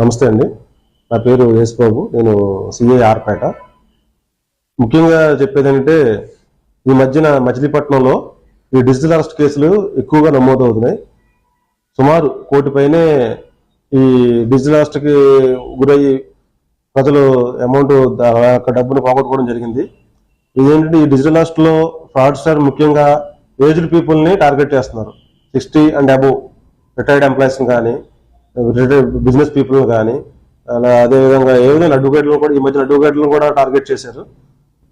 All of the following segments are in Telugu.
నమస్తే అండి. నా పేరు యేసుబాబు నేను సిఏ ఆర్పేట. ముఖ్యంగా చెప్పేది ఏంటంటే ఈ మధ్యన మచిలీపట్నంలో ఈ డిజిటల్ అరెస్ట్ కేసులు ఎక్కువగా నమోదవుతున్నాయి. సుమారు కోటి పైనే ఈ డిజిటల్ అరెస్ట్కి గురయ్యి ప్రజలు అమౌంట్ యొక్క డబ్బును పోగొట్టుకోవడం జరిగింది. ఇదేంటంటే ఈ డిజిటల్ అరెస్ట్లో ఫ్రాడ్స్టర్ ముఖ్యంగా ఏజ్డ్ పీపుల్ని టార్గెట్ చేస్తున్నారు. సిక్స్టీ అండ్ అబోవ్ రిటైర్డ్ ఎంప్లాయీస్ని కానీ బిజినెస్ పీపుల్ కానీ అలా అదేవిధంగా ఏ విధంగా అడ్వకేట్లను కూడా ఈ మధ్యన అడ్వకేట్లను కూడా టార్గెట్ చేశారు.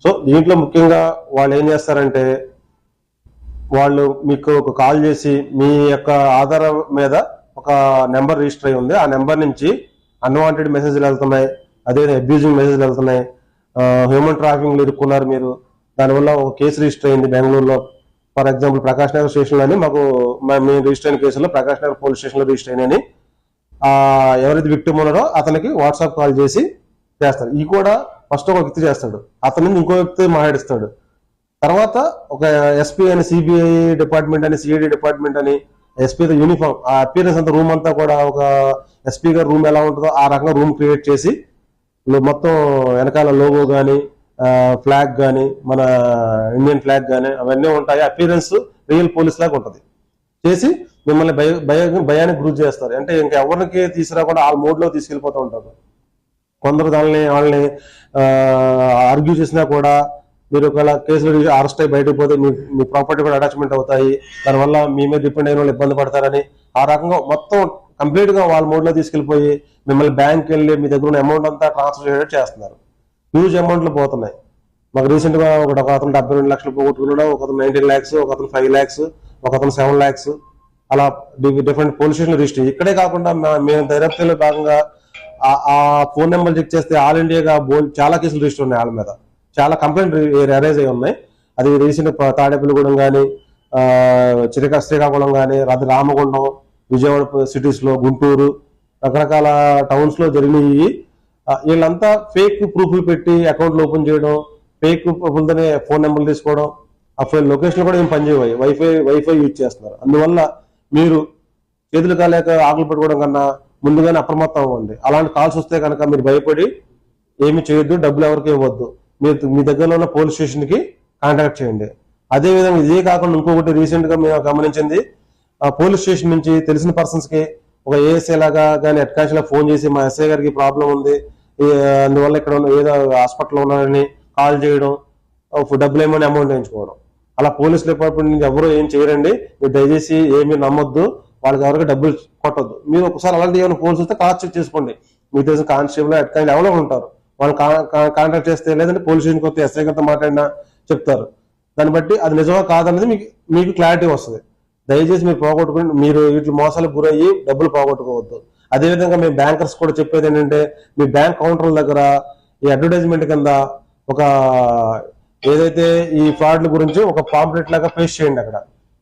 సో దీంట్లో ముఖ్యంగా వాళ్ళు ఏం చేస్తారంటే వాళ్ళు మీకు ఒక కాల్ చేసి మీ యొక్క ఆధార్ మీద ఒక నెంబర్ రిజిస్టర్ అయి ఉంది. ఆ నెంబర్ నుంచి అన్వాంటెడ్ మెసేజ్లు వెళ్తున్నాయి. అదే అబ్యూజింగ్ మెసేజ్లు వెళ్తున్నాయి. హ్యూమన్ ట్రాఫింగ్లు ఇరుక్కున్నారు మీరు. దానివల్ల ఒక కేసు రిజిస్టర్ అయింది బెంగళూరులో. ఫర్ ఎగ్జాంపుల్ ప్రకాష్ నగర్ స్టేషన్లో అని మాకు మా- మేము రిజిస్టర్ అయిన కేసులో ప్రకాష్ నగర్ పోలీస్ స్టేషన్లో రిజిస్టర్ అయినాయని ఎవరైతే విక్టిమ్ ఉన్నారో అతనికి వాట్సాప్ కాల్ చేసి చేస్తాడు. ఈ కూడా ఫస్ట్ ఒక వ్యక్తి చేస్తాడు. అతని నుంచి ఇంకో వ్యక్తి మాట్లాడిస్తాడు. తర్వాత ఒక ఎస్పీ అని సిబిఐ డిపార్ట్మెంట్ అని సిఐడి డిపార్ట్మెంట్ అని ఎస్పీ యూనిఫామ్ ఆ అపీరెన్స్ అంతా రూమ్ అంతా కూడా ఒక ఎస్పీ గారు రూమ్ ఎలా ఉంటుందో ఆ రకంగా రూమ్ క్రియేట్ చేసి మొత్తం వెనకాల లోగో కానీ ఫ్లాగ్ కానీ మన ఇండియన్ ఫ్లాగ్ కానీ అవన్నీ ఉంటాయి. అపీరెన్స్ రియల్ పోలీస్ లాగా ఉంటుంది. చేసి మిమ్మల్ని భయ భయ భయానికి గురి చేస్తారు. అంటే ఇంకా ఎవరికి తీసుకురాకుండా ఆ వాళ్ళ లో తీసుకెళ్ళిపోతూ ఉంటారు. కొందరు దానిని వాళ్ళని ఆర్గ్యూ చేసినా కూడా మీరు ఒకవేళ కేసులు అరెస్ట్ అయ్యి బయటకు పోతే మీ మీ ప్రాపర్టీ కూడా అటాచ్మెంట్ అవుతాయి. దానివల్ల మీ మీద డిపెండ్ అయిన వాళ్ళు ఇబ్బంది పడతారని ఆ రకంగా మొత్తం కంప్లీట్గా వాళ్ళ మోడ్లో తీసుకెళ్ళిపోయి తీసుకెళ్ళిపోయి మిమ్మల్ని బ్యాంక్ వెళ్ళి మీ దగ్గర ఉన్న అమౌంట్ అంతా ట్రాన్స్ఫర్ చేయడం చేస్తున్నారు. హ్యూజ్ అమౌంట్లు పోతున్నాయి. మాకు రీసెంట్గా ఒక అతను డెబ్బై రెండు లక్షలు పోగొట్టుకున్నాడు ఒక అతను నైన్టీన్ ల్యాక్స్ ఒక అతను ఫైవ్ ల్యాక్స్ ఒక అతను సెవెన్ ల్యాక్స్ అలా డిఫరెంట్ పోలీస్ స్టేషన్ రిజిస్టర్ ఇక్కడే కాకుండా మేము దర్యాప్తులో భాగంగా ఆ- ఫోన్ నెంబర్ చెక్ చేస్తే ఆల్ ఇండియాగా బోల్ చాలా కేసులు రిజిస్టర్ ఉన్నాయి వాళ్ళ మీద. చాలా కంప్లైంట్ అరైజ్ అయి ఉన్నాయి. అది రీసెంట్ తాడేపల్లిగూడెం కానీ చిరక శ్రీకాకుళం కానీ అది రామగుండం విజయవాడ సిటీస్లో గుంటూరు రకరకాల టౌన్స్లో జరిగినాయి. వీళ్ళంతా ఫేక్ ప్రూఫ్లు పెట్టి అకౌంట్లు ఓపెన్ చేయడం ఫేక్ ప్రూఫ్లతోనే ఫోన్ నెంబర్లు తీసుకోవడం ఆ ఫోన్ లొకేషన్ కూడా ఏం పనిచేయవు. వైఫై వైఫై యూజ్ చేస్తున్నారు. అందువల్ల మీరు చేతులు కాలేక ఆకులు పెట్టుకోవడం కన్నా ముందుగానే అప్రమత్తం అవ్వండి. అలాంటి కాల్స్ వస్తే కనుక మీరు భయపడి ఏమి చేయొద్దు డబ్బులు ఎవరికి ఇవ్వద్దు. మీరు మీ దగ్గరలో ఉన్న పోలీస్ స్టేషన్కి కాంటాక్ట్ చేయండి. అదేవిధంగా ఇదే కాకుండా ఇంకొకటి రీసెంట్గా మేము గమనించింది ఆ పోలీస్ స్టేషన్ నుంచి తెలిసిన పర్సన్స్కి ఒక ఏఎస్ఐ లాగా కానీ హెడ్ ఫోన్ చేసి మా ఎస్ఐ గారికి ప్రాబ్లం ఉంది. అందువల్ల ఇక్కడ ఉన్న ఏదో హాస్పిటల్లో ఉన్నారని కాల్ చేయడం డబ్బులు ఏమైనా అమౌంట్ వేయించుకోవడం. అలా పోలీస్ డిపార్ట్మెంట్ నుంచి ఎవరు ఏం చేయరండి. మీరు దయచేసి ఏమీ నమ్మొద్దు. వాళ్ళకి ఎవరికి డబ్బులు కొట్టొద్దు. మీరు ఒకసారి అలాంటి ఏమైనా పోలీస్ వస్తే కాల్ చెక్ చేసుకోండి. మీకు తెలిసిన కానిస్టేబుల్ హెడ్ కానిస్టేబుల్ ఎవరో ఉంటారు. వాళ్ళు కాంటాక్ట్ చేస్తే లేదంటే పోలీస్ స్టేషన్కి వస్తే ఎస్ఐ గారితో మాట్లాడినా చెప్తారు. దాన్ని బట్టి అది నిజమా కాదనేది మీకు మీకు క్లారిటీ వస్తుంది. దయచేసి మీరు పోగొట్టుకుని మీరు వీటి మోసాలకు గురయ్యి డబ్బులు పోగొట్టుకోవద్దు. అదేవిధంగా మేము బ్యాంకర్స్ కూడా చెప్పేది ఏంటంటే మీ బ్యాంక్ కౌంటర్ల దగ్గర ఈ అడ్వర్టైజ్మెంట్ కింద ఒక ఏదైతే ఈ ఫ్రాడ్ల గురించి ఒక పాంప్లెట్ లాగా పేస్ట్ చేయండి అక్కడ.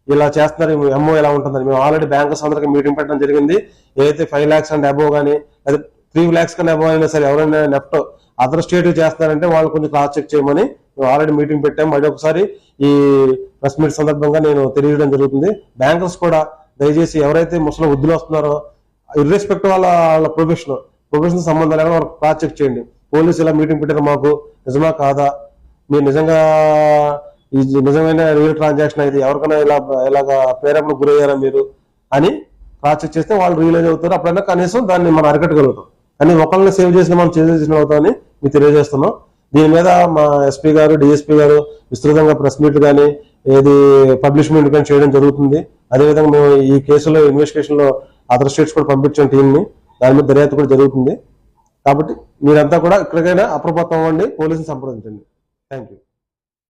ఇలా చేస్తున్నారు ఎంఓ ఎలా ఉంటుందని. మేము ఆల్రెడీ బ్యాంకర్స్ అందరికీ మీటింగ్ పెట్టడం జరిగింది. ఏదైతే ఫైవ్ లాక్స్ అండ్ అబోవ్ కానీ అదే త్రీ లాక్స్ కన్నా అబోవ్ అయినా సరే ఎవరైనా నెఫ్ట్ అదర్ స్టేట్ చేస్తున్నారంటే వాళ్ళు కొంచెం క్రాస్ చెక్ చేయమని మేము ఆల్రెడీ మీటింగ్ పెట్టాము మళ్ళీ ఒకసారి ఈ ప్రెస్ మీట్ సందర్భంగా నేను తెలియజేయడం జరుగుతుంది. బ్యాంకర్స్ కూడా దయచేసి ఎవరైతే ముసలి వృద్ధులు వస్తున్నారో ఇర్రెస్పెక్ట్ వాళ్ళ వాళ్ళ ప్రొఫెషన్ ప్రొఫెషన్ సంబంధం లేకుండా వాళ్ళకి క్రాస్ చెక్ చేయండి. పోలీసు ఇలా మీటింగ్ పెట్టారు మాకు నిజమా కాదా? మీరు నిజంగా ఈ నిజమైన రియల్ ట్రాన్సాక్షన్ అయితే ఎవరికైనా ఇలా ఇలాగా ప్రేరేపణ గురయ్యారా మీరు అని క్రాస్ చెక్ చేస్తే వాళ్ళు రియలైజ్ అవుతారు. అప్పుడైనా కనీసం దాన్ని మనం అరికట్టగలుగుతాం. కానీ ఒకళ్ళని సేవ్ చేసిన మనం చేసిన అవుతామని మీకు తెలియజేస్తున్నాం. దీని మీద మా ఎస్పీ గారు డిఎస్పీ గారు విస్తృతంగా ప్రెస్ మీట్ కానీ ఏది పబ్లిష్మెంట్ కానీ చేయడం జరుగుతుంది. అదేవిధంగా మేము ఈ కేసులో ఇన్వెస్టిగేషన్లో అదర్ స్టేట్స్ కూడా పంపించాం టీంని దాని మీద దర్యాప్తు కూడా జరుగుతుంది. కాబట్టి మీరంతా కూడా ఎక్కడికైనా అప్రమత్తం అవ్వండి. పోలీసులు సంప్రదించండి. Thank you.